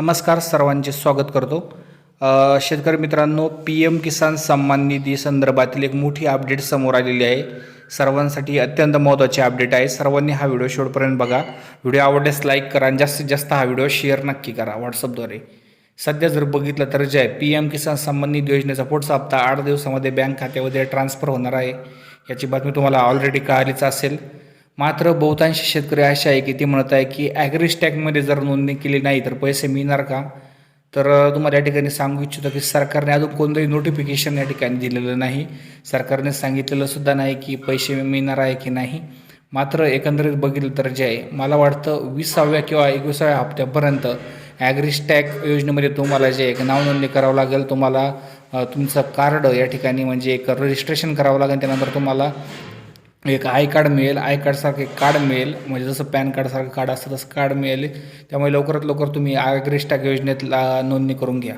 नमस्कार सर्वांचे स्वागत करतो. शेतकरी मित्रांनो पी एम किसान सन्मान निधी संदर्भातील एक मोठी अपडेट समोर आलेली आहे. सर्वांसाठी अत्यंत महत्त्वाची अपडेट आहे. सर्वांनी हा व्हिडिओ शेवटपर्यंत बघा. व्हिडिओ आवडल्यास लाईक करा आणि जास्तीत जास्त हा व्हिडिओ शेअर नक्की करा व्हॉट्सअपद्वारे. सध्या जर बघितलं तर जे आहे पी एम किसान सन्मान निधी योजनेचा पुढचा हप्ता आठ दिवसामध्ये बँक खात्यामध्ये ट्रान्सफर होणार आहे. याची बातमी तुम्हाला ऑलरेडी कळालीच असेल. मात्र बहुतांश शेतकरी असे आहे की ते म्हणत आहे की ॲग्रिस्टॅगमध्ये जर नोंदणी केली नाही तर पैसे मिळणार का? तर तुम्हाला या ठिकाणी सांगू इच्छितो की सरकारने अजून कोणतंही नोटिफिकेशन या ठिकाणी दिलेलं नाही. सरकारने सांगितलेलं सुद्धा नाही की पैसे मिळणार आहे की नाही. मात्र एकंदरीत बघितलं तर जे आहे मला वाटतं विसाव्या किंवा एकविसाव्या हप्त्यापर्यंत ॲग्रिस्टॅग योजनेमध्ये तुम्हाला जे एक नावनोंदणी करावं लागेल. तुम्हाला तुमचं कार्ड या ठिकाणी म्हणजे एक रजिस्ट्रेशन करावं लागेल. त्यानंतर तुम्हाला एक आय कार्ड मिळेल आय कार्डसारखं एक कार्ड मिळेल. म्हणजे जसं पॅन कार्डसारखं कार्ड असतं तसं कार्ड मिळेल. त्यामुळे लवकरात लवकर तुम्ही आग्रिस्टॅग योजनेत ला- नोंदणी करून घ्या.